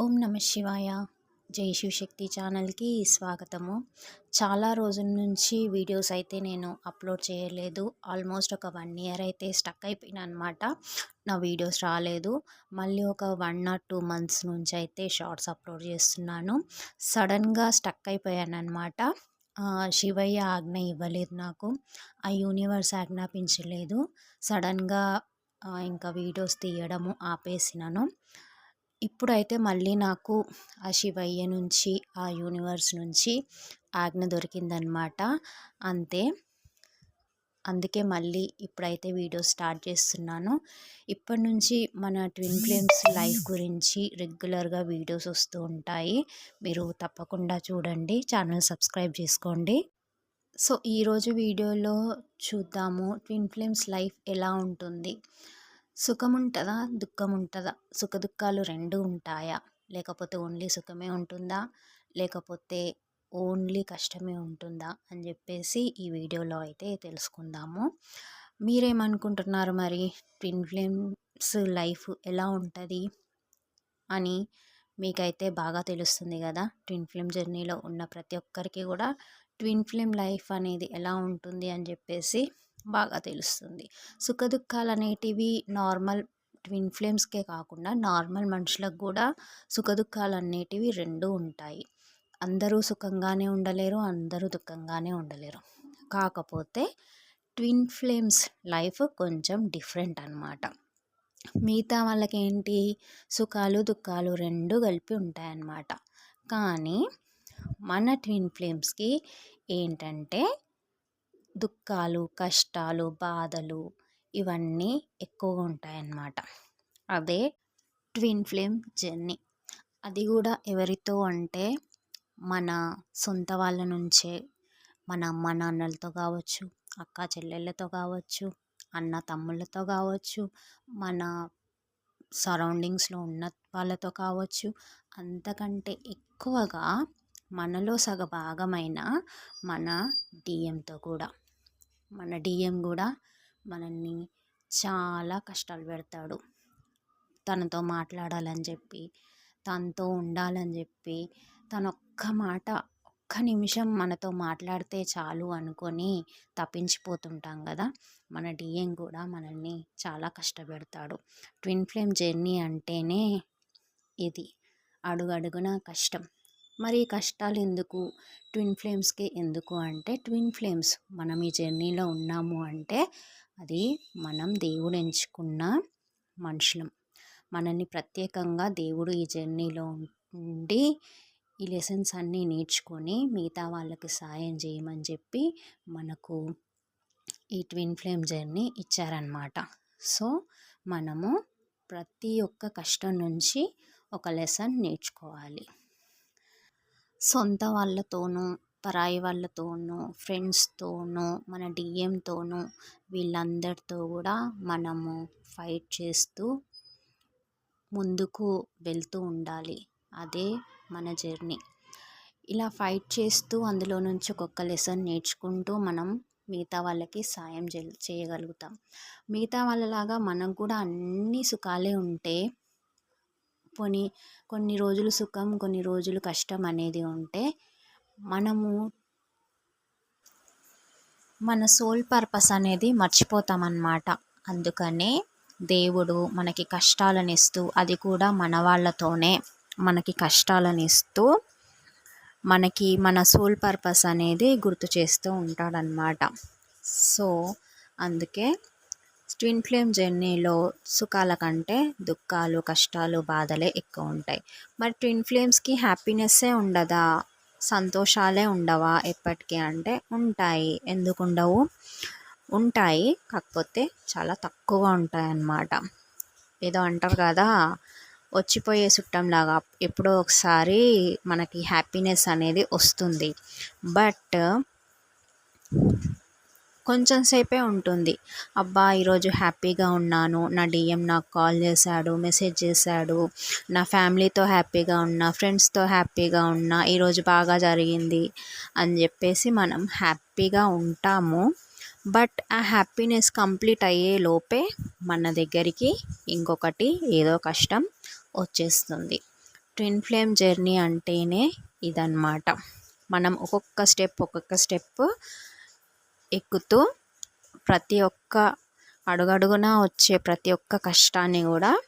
ఓం నమ శివాయ. జై శివశక్తి ఛానల్కి స్వాగతము. చాలా రోజుల నుంచి వీడియోస్ అయితే నేను అప్లోడ్ చేయలేదు. ఆల్మోస్ట్ ఒక వన్ ఇయర్ అయితే స్టక్ అయిపోయినా అనమాట నా వీడియోస్ రాలేదు. మళ్ళీ ఒక వన్ ఆర్ టూ మంత్స్ నుంచి అయితే షార్ట్స్ అప్లోడ్ చేస్తున్నాను. సడన్గా స్టక్ అయిపోయాను అనమాట శివయ్య ఆజ్ఞ ఇవ్వలేదు నాకు. ఆ యూనివర్స్ ఆజ్ఞాపించలేదు. సడన్గా ఇంకా వీడియోస్ తీయడము ఆపేసినాను. ఇప్పుడైతే మళ్ళీ నాకు ఆ శివయ్య నుంచి ఆ యూనివర్స్ నుంచి ఆజ్ఞ దొరికిందనమాట అంతే. అందుకే మళ్ళీ ఇప్పుడైతే వీడియో స్టార్ట్ చేస్తున్నాను. ఇప్పటి నుంచి మన ట్విన్ ఫ్లేమ్స్ లైఫ్ గురించి రెగ్యులర్గా వీడియోస్ వస్తూ ఉంటాయి. మీరు తప్పకుండా చూడండి. ఛానల్ సబ్స్క్రైబ్ చేసుకోండి. సో ఈరోజు వీడియోలో చూద్దాము ట్విన్ ఫ్లేమ్స్ లైఫ్ ఎలా ఉంటుంది? సుఖం ఉంటుందా దుఃఖం ఉంటుందా సుఖ దుఃఖాలు రెండు ఉంటాయా? లేకపోతే ఓన్లీ సుఖమే ఉంటుందా? లేకపోతే ఓన్లీ కష్టమే ఉంటుందా? అని చెప్పేసి ఈ వీడియోలో అయితే తెలుసుకుందాము. మీరేమనుకుంటున్నారు మరి? ట్విన్ ఫ్లేమ్స్ లైఫ్ ఎలా ఉంటుంది? అని మీకైతే బాగా తెలుస్తుంది కదా? ట్విన్ ఫ్లేమ్ జర్నీలో ఉన్న ప్రతి ఒక్కరికి కూడా ట్విన్ ఫ్లేమ్ లైఫ్ అనేది ఎలా ఉంటుంది అని చెప్పేసి బాగా తెలుస్తుంది. సుఖ దుఃఖాలు అనేటివి నార్మల్ ట్విన్ ఫ్లేమ్స్కే కాకుండా నార్మల్ మనుషులకు కూడా సుఖ దుఃఖాలు అనేటివి రెండు ఉంటాయి. అందరూ సుఖంగానే ఉండలేరు అందరూ దుఃఖంగానే ఉండలేరు. కాకపోతే ట్విన్ ఫ్లేమ్స్ లైఫ్ కొంచెం డిఫరెంట్ అనమాట మిగతా వాళ్ళకి ఏంటి సుఖాలు దుఃఖాలు రెండు కలిపి ఉంటాయన్నమాట. కానీ మన ట్విన్ ఫ్లేమ్స్కి ఏంటంటే దుఃఖాలు కష్టాలు బాధలు ఇవన్నీ ఎక్కువగా ఉంటాయన్నమాట. అదే ట్విన్ ఫ్లేమ్ జర్నీ. అది కూడా ఎవరితో అంటే మన సొంత వాళ్ళ నుంచే. మన అమ్మ నాన్నలతో కావచ్చు అక్క చెల్లెళ్ళతో కావచ్చు అన్న తమ్ముళ్ళతో కావచ్చు మన సరౌండింగ్స్లో ఉన్న వాళ్ళతో కావచ్చు. అంతకంటే ఎక్కువగా మనలో సగ భాగమైన మన డిఎంతో కూడా. మన డిఎం కూడా మనల్ని చాలా కష్టాలు పెడతాడు. తనతో మాట్లాడాలని చెప్పి తనతో ఉండాలని చెప్పి తన ఒక్క మాట ఒక్క నిమిషం మనతో మాట్లాడితే చాలు అనుకొని తప్పించిపోతుంటాం కదా. మన డిఎం కూడా మనల్ని చాలా కష్టపెడతాడు. ట్విన్ ఫ్లేమ్ జర్నీ అంటేనే ఇది. అడుగడుగున కష్టం. మరి కష్టాలు ఎందుకు? ట్విన్ ఫ్లేమ్స్కి ఎందుకు అంటే ట్విన్ ఫ్లేమ్స్ మనం ఈ జర్నీలో ఉన్నాము అంటే అది మనం దేవుడు ఎంచుకున్న మనుషులం. మనల్ని ప్రత్యేకంగా దేవుడు ఈ జర్నీలో ఉండి ఈ లెసన్స్ అన్నీ నేర్చుకొని మిగతా వాళ్ళకి సాయం చేయమని చెప్పి మనకు ఈ ట్విన్ ఫ్లేమ్ జర్నీ ఇచ్చారనమాట సో మనము ప్రతి ఒక్క కష్టం నుంచి ఒక లెసన్ నేర్చుకోవాలి. సొంత వాళ్ళతోనూ పరాయి వాళ్ళతోనూ ఫ్రెండ్స్తోనూ మన డిఎంతోనూ వీళ్ళందరితో కూడా మనము ఫైట్ చేస్తూ ముందుకు వెళ్తూ ఉండాలి. అదే మన జర్నీ. ఇలా ఫైట్ చేస్తూ అందులో నుంచి ఒక్కొక్క లెసన్ నేర్చుకుంటూ మనం మిగతా వాళ్ళకి సాయం చేయగలుగుతాం. మిగతా వాళ్ళలాగా మనకు కూడా అన్ని సుఖాలే ఉంటే పోనీ కొన్ని రోజులు సుఖం కొన్ని రోజులు కష్టం అనేది ఉంటే మనము మన సోల్ పర్పస్ అనేది మర్చిపోతామన్నమాట. అందుకనే దేవుడు మనకి కష్టాలను ఇస్తూ అది కూడా మన వాళ్ళతోనే మనకి కష్టాలను ఇస్తూ మనకి మన సోల్ పర్పస్ అనేది గుర్తు చేస్తూ ఉంటాడనమాట సో అందుకే ట్విన్ ఫ్లేమ్ జర్నీలో సుఖాల కంటే దుఃఖాలు కష్టాలు బాధలే ఎక్కువ ఉంటాయి మరి ట్విన్ ఫ్లేమ్స్కి హ్యాపీనెస్సే ఉండదా? సంతోషాలే ఉండవా ఎప్పటికీ అంటే ఉంటాయి. ఎందుకు ఉండవు ఉంటాయి. కాకపోతే చాలా తక్కువగా ఉంటాయి అన్నమాట ఏదో అంటారు కదా వచ్చిపోయే చుట్టంలాగా ఎప్పుడో ఒకసారి మనకి హ్యాపీనెస్ అనేది వస్తుంది. బట్ కొంచెం సేపే ఉంటుంది. అబ్బా ఈరోజు హ్యాపీగా ఉన్నాను. నా డిఎం నాకు కాల్ చేశాడు మెసేజ్ చేశాడు. నా ఫ్యామిలీతో హ్యాపీగా ఉన్నా ఫ్రెండ్స్తో హ్యాపీగా ఉన్నా ఈరోజు బాగా జరిగింది అని చెప్పేసి మనం హ్యాపీగా ఉంటాము. బట్ ఆ హ్యాపీనెస్ కంప్లీట్ అయ్యే లోపే మన దగ్గరికి ఇంకొకటి ఏదో కష్టం వచ్చేస్తుంది. ట్విన్ ఫ్లేమ్ జర్నీ అంటేనే ఇదన్నమాట. మనం ఒక్కొక్క స్టెప్ ఒక్కొక్క స్టెప్ ఎక్కుతూ ప్రతి ఒక్క అడుగడుగున వచ్చే ప్రతి ఒక్క కష్టాన్ని కూడా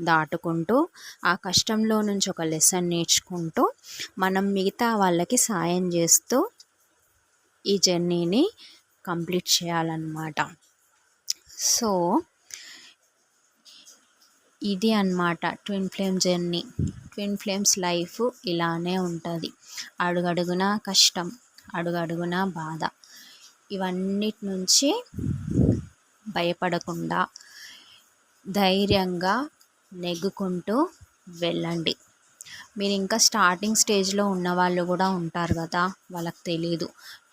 దాటుకుంటూ ఆ కష్టంలో నుంచి ఒక లెసన్ నేర్చుకుంటూ మనం మిగతా వాళ్ళకి సాయం చేస్తూ ఈ జర్నీని కంప్లీట్ చేయాలన్నమాట. సో ఇది అన్నమాట twin flame journey. Twin flames life ఇలానే ఉంటుంది. అడుగడుగున కష్టం అడుగడుగున బాధ. ఇవన్నిటి నుంచి భయపడకుండా ధైర్యంగా నెగ్గుకుంటూ వెళ్ళండి. మీరు ఇంకా స్టార్టింగ్ స్టేజ్లో ఉన్న వాళ్ళు కూడా ఉంటారు కదా వాళ్ళకి తెలీదు.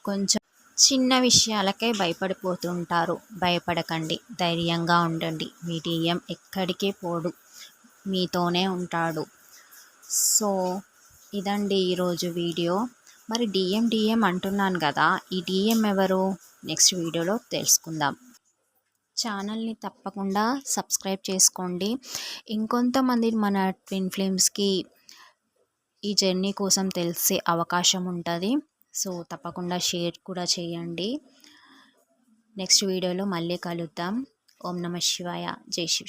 కొంచెం చిన్న విషయాలకే భయపడిపోతుంటారు. భయపడకండి ధైర్యంగా ఉండండి. మీ డిఎం ఎక్కడికి పోడు మీతోనే ఉంటాడు. సో ఇదండి ఈరోజు వీడియో. మరి డిఎం డిఎం అంటున్నాను కదా ఈ డిఎం ఎవరు? నెక్స్ట్ వీడియోలో తెలుసుకుందాం. ఛానల్ని తప్పకుండా సబ్స్క్రైబ్ చేసుకోండి. ఇంకొంతమంది మన ట్విన్ ఫిల్మ్స్కి ఈ జర్నీ కోసం తెలిసే అవకాశం ఉంటుంది. సో తప్పకుండా షేర్ కూడా చేయండి. నెక్స్ట్ వీడియోలో మళ్ళీ కలుద్దాం. ఓం నమ శివాయ. జై శివ